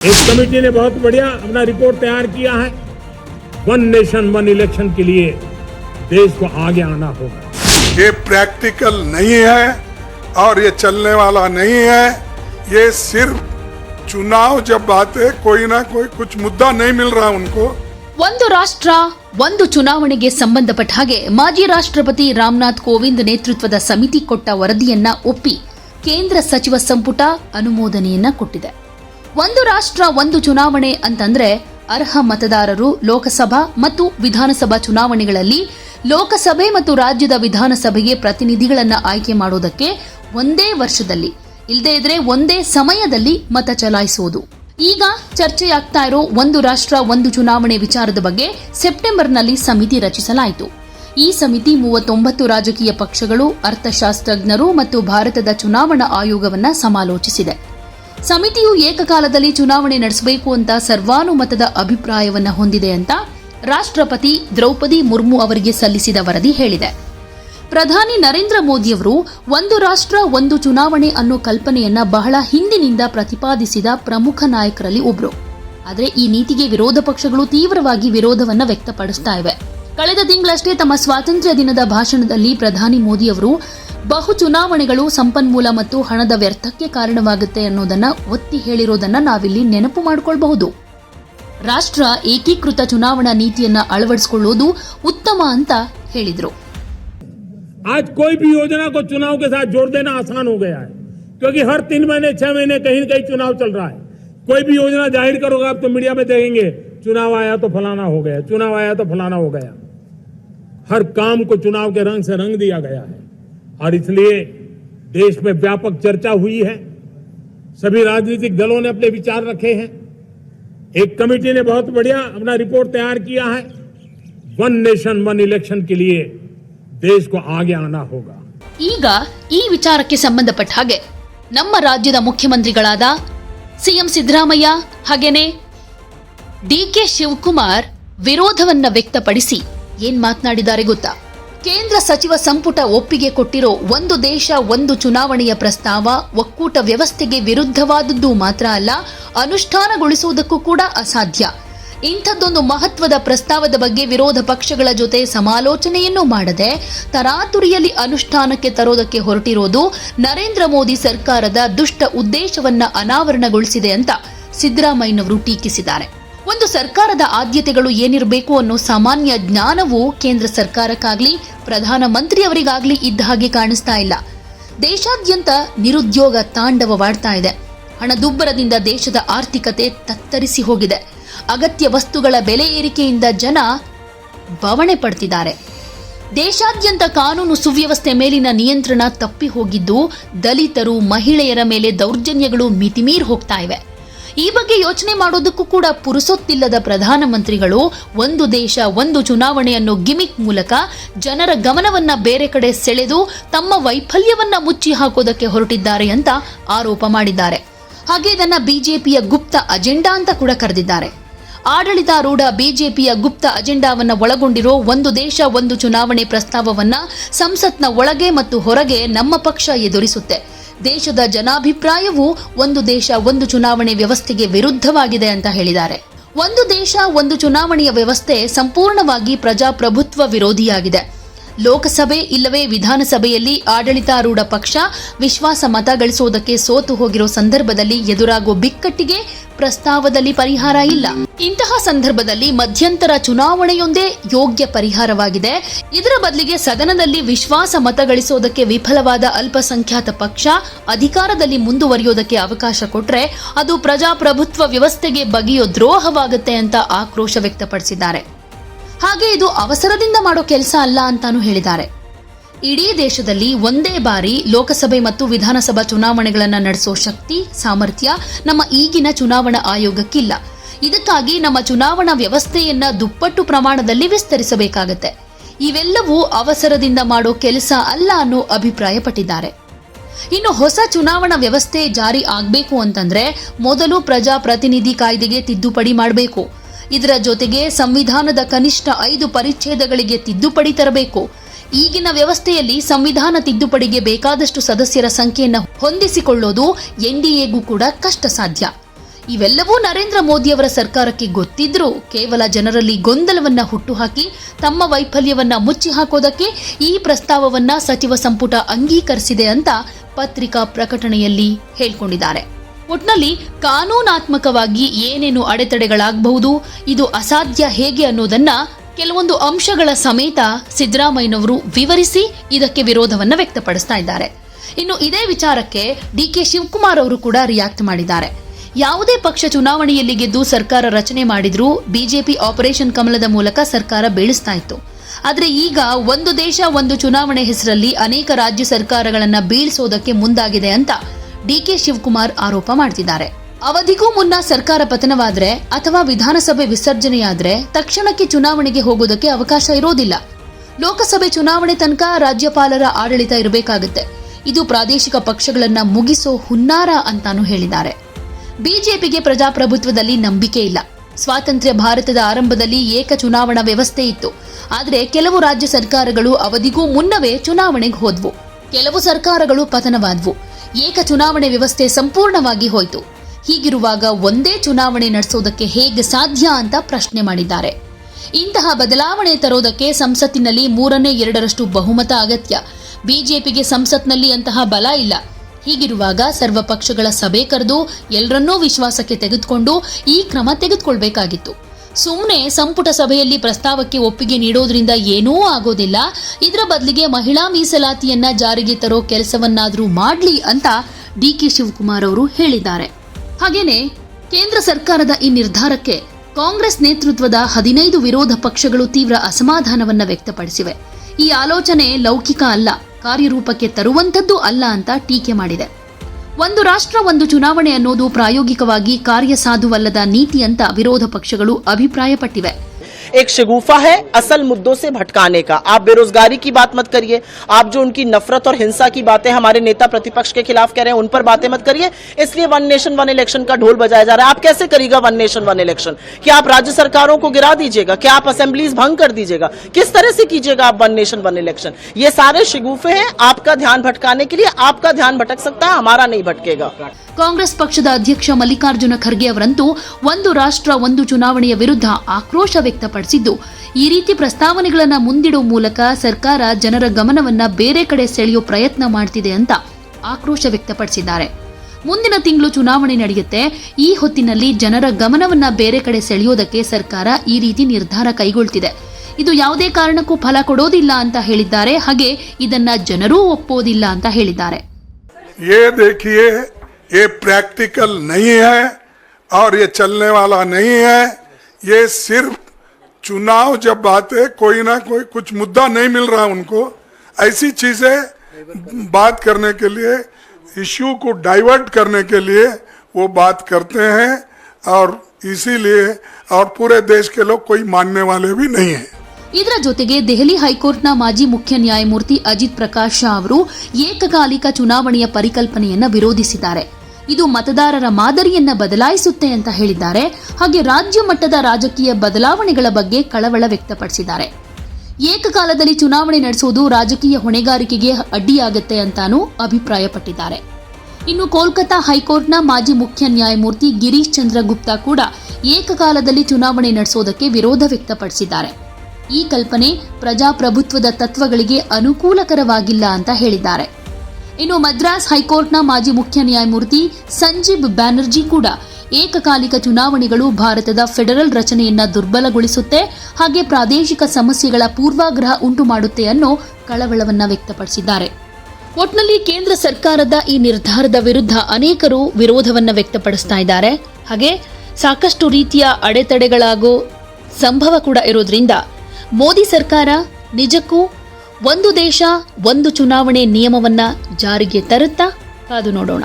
इस कमेटी ने बहुत बढ़िया अपना रिपोर्ट तैयार किया है वन नेशन वन इलेक्शन के लिए देश को आगे आना होगा ये प्रैक्टिकल नहीं है और ये चलने वाला नहीं है ये सिर्फ चुनाव जब आते कोई ना कोई कुछ मुद्दा नहीं मिल रहा उनको ಒಂದು ರಾಷ್ಟ್ರ ಒಂದು ಚುನಾವಣೆಗೆ ಸಂಬಂಧಪಟ್ಟ ಹಾಗೆ ಮಾಜಿ ರಾಷ್ಟ್ರಪತಿ ರಾಮನಾಥ್ ಕೋವಿಂದ್ ನೇತೃತ್ವದ ಸಮಿತಿ ಕೊಟ್ಟ ವರದಿಯನ್ನ ಒಪ್ಪಿ ಕೇಂದ್ರ ಸಚಿವ ಸಂಪುಟ ಅನುಮೋದನೆಯನ್ನ ಕೊಟ್ಟಿದೆ ಒಂದು ರಾಷ್ಟ್ರ, ಒಂದು ಚುನಾವಣೆ ಅಂತಂದ್ರೆ ಅರ್ಹ ಮತದಾರರು ಲೋಕಸಭಾ ಮತ್ತು ವಿಧಾನಸಭಾ ಚುನಾವಣೆಗಳಲ್ಲಿ ಲೋಕಸಭೆ ಮತ್ತು ರಾಜ್ಯದ ವಿಧಾನಸಭೆಗೆ ಪ್ರತಿನಿಧಿಗಳನ್ನು ಆಯ್ಕೆ ಮಾಡೋದಕ್ಕೆ ಒಂದೇ ವರ್ಷದಲ್ಲಿ. ಇಲ್ಲದೇ ಇದ್ರೆ ಒಂದೇ ಸಮಯದಲ್ಲಿ ಮತ ಚಲಾಯಿಸುವುದು ಈಗ ಚರ್ಚೆಯಾಗ್ತಾ ಇರೋ ಒಂದು ರಾಷ್ಟ್ರ, ಒಂದು ಚುನಾವಣೆ ವಿಚಾರದ ಬಗ್ಗೆ ಸೆಪ್ಟೆಂಬರ್ನಲ್ಲಿ ಸಮಿತಿ ರಚಿಸಲಾಯಿತು. ಈ ಸಮಿತಿ ಮೂವತ್ತೊಂಬತ್ತು ರಾಜಕೀಯ ಪಕ್ಷಗಳು, ಅರ್ಥಶಾಸ್ತ್ರಜ್ಞರು ಮತ್ತು ಭಾರತದ ಚುನಾವಣಾ ಆಯೋಗವನ್ನು ಸಮಾಲೋಚಿಸಿದೆ. ಸಮಿತಿಯು ಏಕಕಾಲದಲ್ಲಿ ಚುನಾವಣೆ ನಡೆಸಬೇಕು ಅಂತ ಸರ್ವಾನುಮತದ ಅಭಿಪ್ರಾಯವನ್ನ ಹೊಂದಿದೆ ಅಂತ ರಾಷ್ಟ್ರಪತಿ ದ್ರೌಪದಿ ಮುರ್ಮು ಅವರಿಗೆ ಸಲ್ಲಿಸಿದ ವರದಿ ಹೇಳಿದೆ. ಪ್ರಧಾನಿ ನರೇಂದ್ರ ಮೋದಿಯವರು ಒಂದು ರಾಷ್ಟ್ರ, ಒಂದು ಚುನಾವಣೆ ಅನ್ನೋ ಕಲ್ಪನೆಯನ್ನ ಬಹಳ ಹಿಂದಿನಿಂದ ಪ್ರತಿಪಾದಿಸಿದ ಪ್ರಮುಖ ನಾಯಕರಲ್ಲಿ ಒಬ್ರು. ಆದರೆ ಈ ನೀತಿಗೆ ವಿರೋಧ ಪಕ್ಷಗಳು ತೀವ್ರವಾಗಿ ವಿರೋಧವನ್ನ ವ್ಯಕ್ತಪಡಿಸ್ತಾ ಇವೆ. ಕಳೆದ ತಿಂಗಳಷ್ಟೇ ತಮ್ಮ ಸ್ವಾತಂತ್ರ್ಯ ದಿನದ ಭಾಷಣದಲ್ಲಿ ಪ್ರಧಾನಿ ಮೋದಿಯವರು ಬಹು ಚುನಾವಣೆಗಳು ಸಂಪನ್ಮೂಲ ಮತ್ತು ಹಣದ ವ್ಯರ್ಥಕ್ಕೆ ಕಾರಣವಾಗುತ್ತೆ ಅನ್ನೋದನ್ನ ಒತ್ತಿ ಹೇಳಿರೋದನ್ನ ನಾವಿಲ್ಲಿ ನೆನಪು ಮಾಡಿಕೊಳ್ಬಹುದು ರಾಷ್ಟ್ರ ಏಕೀಕೃತ ಚುನಾವಣಾ ನೀತಿಯನ್ನ ಅಳವಡಿಸಿಕೊಳ್ಳುವುದು ಉತ್ತಮ ಅಂತ ಹೇಳಿದ್ರು आज कोई भी योजना को चुनाव के साथ जोड़ देना आसान हो गया है क्योंकि हर तीन महीने छह महीने कहीं न कहीं चुनाव चल रहा है कोई भी योजना जाहिर करोगे आप तो मीडिया में देखेंगे चुनाव आया तो फलाना हो गया चुनाव आया तो फलाना हो गया हर काम को चुनाव के रंग से रंग दिया गया है और इसलिए देश में व्यापक चर्चा हुई है सभी राजनीतिक दलों ने अपने विचार रखे हैं एक कमेटी ने बहुत बढ़िया अपना रिपोर्ट तैयार किया है वन नेशन वन इलेक्शन के लिए देश को आगे आना होगा ಈಗ ಈ ವಿಚಾರಕ್ಕೆ ಸಂಬಂಧಪಟ್ಟ ಹಾಗೆ ನಮ್ಮ ರಾಜ್ಯದ ಮುಖ್ಯಮಂತ್ರಿಗಳಾದ ಸಿಎಂ ಸಿದ್ದರಾಮಯ್ಯ ಹಾಗೇನೆ ಡಿ ಕೆ ಶಿವಕುಮಾರ್ ವಿರೋಧವನ್ನ ವ್ಯಕ್ತಪಡಿಸಿ ಏನ್ ಮಾತನಾಡಿದ್ದಾರೆ ಗೊತ್ತಾ ಕೇಂದ್ರ ಸಚಿವ ಸಂಪುಟ ಒಪ್ಪಿಗೆ ಕೊಟ್ಟಿರೋ ಒಂದು ದೇಶ, ಒಂದು ಚುನಾವಣೆಯ ಪ್ರಸ್ತಾವ ಒಕ್ಕೂಟ ವ್ಯವಸ್ಥೆಗೆ ವಿರುದ್ಧವಾದದ್ದು ಮಾತ್ರ ಅಲ್ಲ, ಅನುಷ್ಠಾನಗೊಳಿಸುವುದಕ್ಕೂ ಕೂಡ ಅಸಾಧ್ಯ. ಇಂಥದ್ದೊಂದು ಮಹತ್ವದ ಪ್ರಸ್ತಾವದ ಬಗ್ಗೆ ವಿರೋಧ ಪಕ್ಷಗಳ ಜೊತೆ ಸಮಾಲೋಚನೆಯನ್ನು ಮಾಡದೆ ತರಾತುರಿಯಲ್ಲಿ ಅನುಷ್ಠಾನಕ್ಕೆ ತರೋದಕ್ಕೆ ಹೊರಟಿರೋದು ನರೇಂದ್ರ ಮೋದಿ ಸರ್ಕಾರದ ದುಷ್ಟ ಉದ್ದೇಶವನ್ನ ಅನಾವರಣಗೊಳಿಸಿದೆ ಅಂತ ಸಿದ್ದರಾಮಯ್ಯನವರು ಟೀಕಿಸಿದ್ದಾರೆ. ಒಂದು ಸರ್ಕಾರದ ಆದ್ಯತೆಗಳು ಏನಿರಬೇಕು ಅನ್ನೋ ಸಾಮಾನ್ಯ ಜ್ಞಾನವು ಕೇಂದ್ರ ಸರ್ಕಾರಕ್ಕಾಗ್ಲಿ, ಪ್ರಧಾನಮಂತ್ರಿಯವರಿಗಾಗಲಿ ಇದ್ದ ಹಾಗೆ ಕಾಣಿಸ್ತಾ ಇಲ್ಲ. ದೇಶಾದ್ಯಂತ ನಿರುದ್ಯೋಗ ತಾಂಡವವಾಡ್ತಾ ಇದೆ. ಹಣದುಬ್ಬರದಿಂದ ದೇಶದ ಆರ್ಥಿಕತೆ ತತ್ತರಿಸಿ ಹೋಗಿದೆ. ಅಗತ್ಯ ವಸ್ತುಗಳ ಬೆಲೆ ಏರಿಕೆಯಿಂದ ಜನ ಬವಣೆ ಪಡ್ತಿದ್ದಾರೆ. ದೇಶಾದ್ಯಂತ ಕಾನೂನು ಸುವ್ಯವಸ್ಥೆ ಮೇಲಿನ ನಿಯಂತ್ರಣ ತಪ್ಪಿ ಹೋಗಿದ್ದು ದಲಿತರು ಮಹಿಳೆಯರ ಮೇಲೆ ದೌರ್ಜನ್ಯಗಳು ಮಿತಿಮೀರಿ ಹೋಗ್ತಾ ಇವೆ. ಈ ಬಗ್ಗೆ ಯೋಚನೆ ಮಾಡೋದಕ್ಕೂ ಕೂಡ ಪುರುಸೊತ್ತಿಲ್ಲದ ಪ್ರಧಾನಮಂತ್ರಿಗಳು, ಒಂದು ದೇಶ, ಒಂದು ಚುನಾವಣೆಯನ್ನು ಗಿಮಿಕ್ ಮೂಲಕ ಜನರ ಗಮನವನ್ನ ಬೇರೆ ಕಡೆ ಸೆಳೆದು ತಮ್ಮ ವೈಫಲ್ಯವನ್ನ ಮುಚ್ಚಿ ಹಾಕೋದಕ್ಕೆ ಹೊರಟಿದ್ದಾರೆ ಅಂತ ಆರೋಪ ಮಾಡಿದ್ದಾರೆ. ಹಾಗೆ ಇದನ್ನ ಬಿಜೆಪಿಯ ಗುಪ್ತ ಅಜೆಂಡಾ ಅಂತ ಕೂಡ ಕರೆದಿದ್ದಾರೆ. ಆಡಳಿತಾರೂಢ ಬಿಜೆಪಿಯ ಗುಪ್ತ ಅಜೆಂಡಾವನ್ನು ಒಳಗೊಂಡಿರೋ ಒಂದು ದೇಶ, ಒಂದು ಚುನಾವಣೆ ಪ್ರಸ್ತಾವವನ್ನ ಸಂಸತ್ನ ಒಳಗೆ ಮತ್ತು ಹೊರಗೆ ನಮ್ಮ ಪಕ್ಷ ಎದುರಿಸುತ್ತೆ. ದೇಶದ ಜನಾಭಿಪ್ರಾಯವು ಒಂದು ದೇಶ ಒಂದು ಚುನಾವಣೆ ವ್ಯವಸ್ಥೆಗೆ ವಿರುದ್ಧವಾಗಿದೆ ಅಂತ ಹೇಳಿದ್ದಾರೆ. ಒಂದು ದೇಶ ಒಂದು ಚುನಾವಣೆಯ ವ್ಯವಸ್ಥೆ ಸಂಪೂರ್ಣವಾಗಿ ಪ್ರಜಾಪ್ರಭುತ್ವ ವಿರೋಧಿಯಾಗಿದೆ. ಲೋಕಸಭೆ ಇಲ್ಲವೇ ವಿಧಾನಸಭೆಯಲ್ಲಿ ಆಡಳಿತಾರೂಢ ಪಕ್ಷ ವಿಶ್ವಾಸ ಮತ ಗಳಿಸುವುದಕ್ಕೆ ಸೋತು ಹೋಗಿರೋ ಸಂದರ್ಭದಲ್ಲಿ ಎದುರಾಗುವ ಬಿಕ್ಕಟ್ಟಿಗೆ ಪ್ರಸ್ತಾವದಲ್ಲಿ ಪರಿಹಾರ ಇಲ್ಲ. ಇಂತಹ ಸಂದರ್ಭದಲ್ಲಿ ಮಧ್ಯಂತರ ಚುನಾವಣೆಯೊಂದೇ ಯೋಗ್ಯ ಪರಿಹಾರವಾಗಿದೆ. ಇದರ ಬದಲಿಗೆ ಸದನದಲ್ಲಿ ವಿಶ್ವಾಸ ಮತ ಗಳಿಸೋದಕ್ಕೆ ವಿಫಲವಾದ ಅಲ್ಪಸಂಖ್ಯಾತ ಪಕ್ಷ ಅಧಿಕಾರದಲ್ಲಿ ಮುಂದುವರಿಯೋದಕ್ಕೆ ಅವಕಾಶ ಕೊಟ್ರೆ ಅದು ಪ್ರಜಾಪ್ರಭುತ್ವ ವ್ಯವಸ್ಥೆಗೆ ಬಗೆಯೋ ದ್ರೋಹವಾಗುತ್ತೆ ಅಂತ ಆಕ್ರೋಶ ವ್ಯಕ್ತಪಡಿಸಿದ್ದಾರೆ. ಹಾಗೆ ಇದು ಅವಸರದಿಂದ ಮಾಡೋ ಕೆಲಸ ಅಲ್ಲ ಅಂತಾನೂ ಹೇಳಿದ್ದಾರೆ. ಇಡೀ ದೇಶದಲ್ಲಿ ಒಂದೇ ಬಾರಿ ಲೋಕಸಭೆ ಮತ್ತು ವಿಧಾನಸಭಾ ಚುನಾವಣೆಗಳನ್ನು ನಡೆಸೋ ಶಕ್ತಿ, ಸಾಮರ್ಥ್ಯ ನಮ್ಮ ಈಗಿನ ಚುನಾವಣಾ ಆಯೋಗಕ್ಕಿಲ್ಲ. ಇದಕ್ಕಾಗಿ ನಮ್ಮ ಚುನಾವಣಾ ವ್ಯವಸ್ಥೆಯನ್ನ ದುಪ್ಪಟ್ಟು ಪ್ರಮಾಣದಲ್ಲಿ ವಿಸ್ತರಿಸಬೇಕಾಗತ್ತೆ. ಇವೆಲ್ಲವೂ ಅವಸರದಿಂದ ಮಾಡೋ ಕೆಲಸ ಅಲ್ಲ ಅನ್ನೋ ಅಭಿಪ್ರಾಯಪಟ್ಟಿದ್ದಾರೆ. ಇನ್ನು ಹೊಸ ಚುನಾವಣಾ ವ್ಯವಸ್ಥೆ ಜಾರಿ ಆಗಬೇಕು ಅಂತಂದ್ರೆ ಮೊದಲು ಪ್ರಜಾಪ್ರತಿನಿಧಿ ಕಾಯ್ದೆಗೆ ತಿದ್ದುಪಡಿ ಮಾಡಬೇಕು. ಇದರ ಜೊತೆಗೆ ಸಂವಿಧಾನದ ಕನಿಷ್ಠ ಐದು ಪರಿಚ್ಛೇದಗಳಿಗೆ ತಿದ್ದುಪಡಿ ತರಬೇಕು. ಈಗಿನ ವ್ಯವಸ್ಥೆಯಲ್ಲಿ ಸಂವಿಧಾನ ತಿದ್ದುಪಡಿಗೆ ಬೇಕಾದಷ್ಟು ಸದಸ್ಯರ ಸಂಖ್ಯೆಯನ್ನು ಹೊಂದಿಸಿಕೊಳ್ಳೋದು ಎನ್ಡಿಎಗೂ ಕೂಡ ಕಷ್ಟ ಸಾಧ್ಯ ಇವೆಲ್ಲವೂ ನರೇಂದ್ರ ಮೋದಿಯವರ ಸರ್ಕಾರಕ್ಕೆ ಗೊತ್ತಿದ್ರೂ ಕೇವಲ ಜನರಲ್ಲಿ ಗೊಂದಲವನ್ನ ಹುಟ್ಟುಹಾಕಿ ತಮ್ಮ ವೈಫಲ್ಯವನ್ನ ಮುಚ್ಚಿ ಹಾಕೋದಕ್ಕೆ ಈ ಪ್ರಸ್ತಾವವನ್ನ ಸಚಿವ ಸಂಪುಟ ಅಂಗೀಕರಿಸಿದೆ ಅಂತ ಪತ್ರಿಕಾ ಪ್ರಕಟಣೆಯಲ್ಲಿ ಹೇಳ್ಕೊಂಡಿದ್ದಾರೆ. ಒಟ್ನಲ್ಲಿ ಕಾನೂನಾತ್ಮಕವಾಗಿ ಏನೇನು ಅಡೆತಡೆಗಳಾಗಬಹುದು, ಇದು ಅಸಾಧ್ಯ ಹೇಗೆ ಅನ್ನೋದನ್ನ ಕೆಲವೊಂದು ಅಂಶಗಳ ಸಮೇತ ಸಿದ್ದರಾಮಯ್ಯನವರು ವಿವರಿಸಿ ಇದಕ್ಕೆ ವಿರೋಧವನ್ನು ವ್ಯಕ್ತಪಡಿಸ್ತಾ ಇದ್ದಾರೆ. ಇನ್ನು ಇದೇ ವಿಚಾರಕ್ಕೆ ಡಿ ಕೆ ಶಿವಕುಮಾರ್ ಅವರು ಕೂಡ ರಿಯಾಕ್ಟ್ ಮಾಡಿದ್ದಾರೆ. ಯಾವುದೇ ಪಕ್ಷ ಚುನಾವಣೆಯಲ್ಲಿ ಗೆದ್ದು ಸರ್ಕಾರ ರಚನೆ ಮಾಡಿದ್ರೂ ಬಿಜೆಪಿ ಆಪರೇಷನ್ ಕಮಲದ ಮೂಲಕ ಸರ್ಕಾರ ಬೀಳಿಸ್ತಾ ಇತ್ತು. ಆದರೆ ಈಗ ಒಂದು ದೇಶ, ಒಂದು ಚುನಾವಣೆ ಹೆಸರಲ್ಲಿ ಅನೇಕ ರಾಜ್ಯ ಸರ್ಕಾರಗಳನ್ನು ಬೀಳಿಸೋದಕ್ಕೆ ಮುಂದಾಗಿದೆ ಅಂತ ಡಿ ಕೆ ಶಿವಕುಮಾರ್ ಆರೋಪ ಮಾಡ್ತಿದ್ದಾರೆ. ಅವಧಿಗೂ ಮುನ್ನ ಸರ್ಕಾರ ಪತನವಾದ್ರೆ ಅಥವಾ ವಿಧಾನಸಭೆ ವಿಸರ್ಜನೆಯಾದ್ರೆ ತಕ್ಷಣಕ್ಕೆ ಚುನಾವಣೆಗೆ ಹೋಗೋದಕ್ಕೆ ಅವಕಾಶ ಇರೋದಿಲ್ಲ. ಲೋಕಸಭೆ ಚುನಾವಣೆ ತನಕ ರಾಜ್ಯಪಾಲರ ಆಡಳಿತ ಇರಬೇಕಾಗುತ್ತೆ. ಇದು ಪ್ರಾದೇಶಿಕ ಪಕ್ಷಗಳನ್ನ ಮುಗಿಸೋ ಹುನ್ನಾರ ಅಂತಾನು ಹೇಳಿದ್ದಾರೆ. ಬಿಜೆಪಿಗೆ ಪ್ರಜಾಪ್ರಭುತ್ವದಲ್ಲಿ ನಂಬಿಕೆ ಇಲ್ಲ. ಸ್ವಾತಂತ್ರ್ಯ ಭಾರತದ ಆರಂಭದಲ್ಲಿ ಏಕ ಚುನಾವಣಾ ವ್ಯವಸ್ಥೆ ಇತ್ತು. ಆದರೆ ಕೆಲವು ರಾಜ್ಯ ಸರ್ಕಾರಗಳು ಅವಧಿಗೂ ಮುನ್ನವೇ ಚುನಾವಣೆಗೆ ಹೋದ್ವು. ಕೆಲವು ಸರ್ಕಾರಗಳು ಪತನವಾದ್ವು. ಏಕ ಚುನಾವಣೆ ವ್ಯವಸ್ಥೆ ಸಂಪೂರ್ಣವಾಗಿ ಹೋಯಿತು. ಹೀಗಿರುವಾಗ ಒಂದೇ ಚುನಾವಣೆ ನಡೆಸೋದಕ್ಕೆ ಹೇಗೆ ಸಾಧ್ಯ ಅಂತ ಪ್ರಶ್ನೆ ಮಾಡಿದ್ದಾರೆ. ಇಂತಹ ಬದಲಾವಣೆ ತರೋದಕ್ಕೆ ಸಂಸತ್ತಿನಲ್ಲಿ ಮೂರನೇ ಎರಡರಷ್ಟು ಬಹುಮತ ಅಗತ್ಯ. ಬಿಜೆಪಿಗೆ ಸಂಸತ್ನಲ್ಲಿ ಅಂತಹ ಬಲ ಇಲ್ಲ. ಹೀಗಿರುವಾಗ ಸರ್ವ ಪಕ್ಷಗಳ ಸಭೆ ಕರೆದು ಎಲ್ಲರನ್ನೂ ವಿಶ್ವಾಸಕ್ಕೆ ತೆಗೆದುಕೊಂಡು ಈ ಕ್ರಮ ತೆಗೆದುಕೊಳ್ಬೇಕಾಗಿತ್ತು. ಸುಮ್ಮನೆ ಸಂಪುಟ ಸಭೆಯಲ್ಲಿ ಪ್ರಸ್ತಾವಕ್ಕೆ ಒಪ್ಪಿಗೆ ನೀಡೋದ್ರಿಂದ ಏನೂ ಆಗೋದಿಲ್ಲ. ಇದರ ಬದಲಿಗೆ ಮಹಿಳಾ ಮೀಸಲಾತಿಯನ್ನ ಜಾರಿಗೆ ತರೋ ಕೆಲಸವನ್ನಾದರೂ ಮಾಡಲಿ ಅಂತ ಡಿ ಕೆ ಶಿವಕುಮಾರ್ ಅವರು ಹೇಳಿದ್ದಾರೆ. ಹಾಗೇನೆ ಕೇಂದ್ರ ಸರ್ಕಾರದ ಈ ನಿರ್ಧಾರಕ್ಕೆ ಕಾಂಗ್ರೆಸ್ ನೇತೃತ್ವದ ಹದಿನೈದು ವಿರೋಧ ಪಕ್ಷಗಳು ತೀವ್ರ ಅಸಮಾಧಾನವನ್ನ ವ್ಯಕ್ತಪಡಿಸಿವೆ. ಈ ಆಲೋಚನೆ ಲೌಕಿಕ ಅಲ್ಲ, ಕಾರ್ಯರೂಪಕ್ಕೆ ತರುವಂತದ್ದು ಅಲ್ಲ ಅಂತ ಟೀಕೆ ಮಾಡಿದೆ. ಒಂದು ರಾಷ್ಟ್ರ, ಒಂದು ಚುನಾವಣೆ ಅನ್ನೋದು ಪ್ರಾಯೋಗಿಕವಾಗಿ ಕಾರ್ಯಸಾಧುವಲ್ಲದ ನೀತಿ ಅಂತ ವಿರೋಧ ಪಕ್ಷಗಳು ಅಭಿಪ್ರಾಯಪಟ್ಟಿವೆ. एक शगुफा है असल मुद्दों से भटकाने का आप बेरोजगारी की बात मत करिए आप जो उनकी नफरत और हिंसा की बातें हमारे नेता प्रतिपक्ष के खिलाफ कह रहे हैं उन पर बातें मत करिए इसलिए वन नेशन वन इलेक्शन का ढोल बजाया जा रहा है आप कैसे करिएगा वन नेशन वन इलेक्शन क्या आप राज्य सरकारों को गिरा दीजिएगा क्या आप असेंबलीज भंग कर दीजिएगा किस तरह से कीजिएगा आप वन नेशन वन इलेक्शन ये सारे शिगुफे हैं आपका ध्यान भटकाने के लिए आपका ध्यान भटक सकता है हमारा नहीं भटकेगा ಕಾಂಗ್ರೆಸ್ ಪಕ್ಷದ ಅಧ್ಯಕ್ಷ ಮಲ್ಲಿಕಾರ್ಜುನ ಖರ್ಗೆ ಅವರಂತೂ ಒಂದು ರಾಷ್ಟ್ರ ಒಂದು ಚುನಾವಣೆಯ ವಿರುದ್ಧ ಆಕ್ರೋಶ ವ್ಯಕ್ತಪಡಿಸಿದ್ದು ಈ ರೀತಿ ಪ್ರಸ್ತಾವನೆಗಳನ್ನ ಮುಂದಿಡುವ ಮೂಲಕ ಸರ್ಕಾರ ಜನರ ಗಮನವನ್ನ ಬೇರೆ ಕಡೆ ಸೆಳೆಯೋ ಪ್ರಯತ್ನ ಮಾಡ್ತಿದೆ ಅಂತ ಆಕ್ರೋಶ ವ್ಯಕ್ತಪಡಿಸಿದ್ದಾರೆ ಮುಂದಿನ ತಿಂಗಳು ಚುನಾವಣೆ ನಡೆಯುತ್ತೆ ಈ ಹೊತ್ತಿನಲ್ಲಿ ಜನರ ಗಮನವನ್ನ ಬೇರೆ ಕಡೆ ಸೆಳೆಯೋದಕ್ಕೆ ಸರ್ಕಾರ ಈ ರೀತಿ ನಿರ್ಧಾರ ಕೈಗೊಳ್ತಿದೆ ಇದು ಯಾವುದೇ ಕಾರಣಕ್ಕೂ ಫಲ ಕೊಡೋದಿಲ್ಲ ಅಂತ ಹೇಳಿದ್ದಾರೆ ಹಾಗೆ ಇದನ್ನ ಜನರೂ ಒಪ್ಪೋದಿಲ್ಲ ಅಂತ ಹೇಳಿದ್ದಾರೆ ये देखिए ये प्रैक्टिकल नहीं है और ये चलने वाला नहीं है ये सिर्फ चुनाव जब आते कोई ना कोई कुछ मुद्दा नहीं मिल रहा उनको ऐसी चीजें बात करने के लिए इश्यू को डाइवर्ट करने के लिए वो बात करते हैं और इसीलिए और पूरे देश के लोग कोई मानने वाले भी नहीं हैं ಇದರ ಜೊತೆಗೆ ದೆಹಲಿ ಹೈಕೋರ್ಟ್ನ ಮಾಜಿ ಮುಖ್ಯ ನ್ಯಾಯಮೂರ್ತಿ ಅಜಿತ್ ಪ್ರಕಾಶ್ ಶಾ ಅವರು ಏಕಕಾಲಿಕ ಚುನಾವಣೆಯ ಪರಿಕಲ್ಪನೆಯನ್ನ ವಿರೋಧಿಸಿದ್ದಾರೆ ಇದು ಮತದಾರರ ಮಾದರಿಯನ್ನ ಬದಲಾಯಿಸುತ್ತೆ ಅಂತ ಹೇಳಿದ್ದಾರೆ. ಹಾಗೆ ರಾಜ್ಯ ಮಟ್ಟದ ರಾಜಕೀಯ ಬದಲಾವಣೆಗಳ ಬಗ್ಗೆ ಕಳವಳ ವ್ಯಕ್ತಪಡಿಸಿದ್ದಾರೆ. ಏಕಕಾಲದಲ್ಲಿ ಚುನಾವಣೆ ನಡೆಸುವುದು ರಾಜಕೀಯ ಹೊಣೆಗಾರಿಕೆಗೆ ಅಡ್ಡಿಯಾಗತ್ತೆ ಅಂತಾನೂ ಅಭಿಪ್ರಾಯಪಟ್ಟಿದ್ದಾರೆ. ಇನ್ನು ಕೋಲ್ಕತ್ತಾ ಹೈಕೋರ್ಟ್ನ ಮಾಜಿ ಮುಖ್ಯ ನ್ಯಾಯಮೂರ್ತಿ ಗಿರೀಶ್ ಚಂದ್ರ ಗುಪ್ತಾ ಕೂಡ ಏಕಕಾಲದಲ್ಲಿ ಚುನಾವಣೆ ನಡೆಸೋದಕ್ಕೆ ವಿರೋಧ ವ್ಯಕ್ತಪಡಿಸಿದ್ದಾರೆ. ಈ ಕಲ್ಪನೆ ಪ್ರಜಾಪ್ರಭುತ್ವದ ತತ್ವಗಳಿಗೆ ಅನುಕೂಲಕರವಾಗಿಲ್ಲ ಅಂತ ಹೇಳಿದ್ದಾರೆ. ಇನ್ನು ಮದ್ರಾಸ್ ಹೈಕೋರ್ಟ್ನ ಮಾಜಿ ಮುಖ್ಯ ನ್ಯಾಯಮೂರ್ತಿ ಸಂಜೀವ್ ಬ್ಯಾನರ್ಜಿ ಕೂಡ ಏಕಕಾಲಿಕ ಚುನಾವಣೆಗಳು ಭಾರತದ ಫೆಡರಲ್ ರಚನೆಯನ್ನ ದುರ್ಬಲಗೊಳಿಸುತ್ತೆ, ಹಾಗೆ ಪ್ರಾದೇಶಿಕ ಸಮಸ್ಯೆಗಳ ಪೂರ್ವಾಗ್ರಹ ಉಂಟು ಮಾಡುತ್ತೆ ಅನ್ನೋ ಕಳವಳವನ್ನ ವ್ಯಕ್ತಪಡಿಸಿದ್ದಾರೆ. ಒಟ್ನಲ್ಲಿ ಕೇಂದ್ರ ಸರ್ಕಾರದ ಈ ನಿರ್ಧಾರದ ವಿರುದ್ಧ ಅನೇಕರು ವಿರೋಧವನ್ನ ವ್ಯಕ್ತಪಡಿಸ್ತಾ ಇದ್ದಾರೆ. ಹಾಗೆ ಸಾಕಷ್ಟು ರೀತಿಯ ಅಡೆತಡೆಗಳಾಗೋ ಸಂಭವ ಕೂಡ ಇರೋದ್ರಿಂದ ಮೋದಿ ಸರ್ಕಾರ ನಿಜಕ್ಕೂ ಒಂದು ದೇಶ ಒಂದು ಚುನಾವಣೆ ನಿಯಮವನ್ನ ಜಾರಿಗೆ ತರುತ್ತಾ? ಕಾದು ನೋಡೋಣ.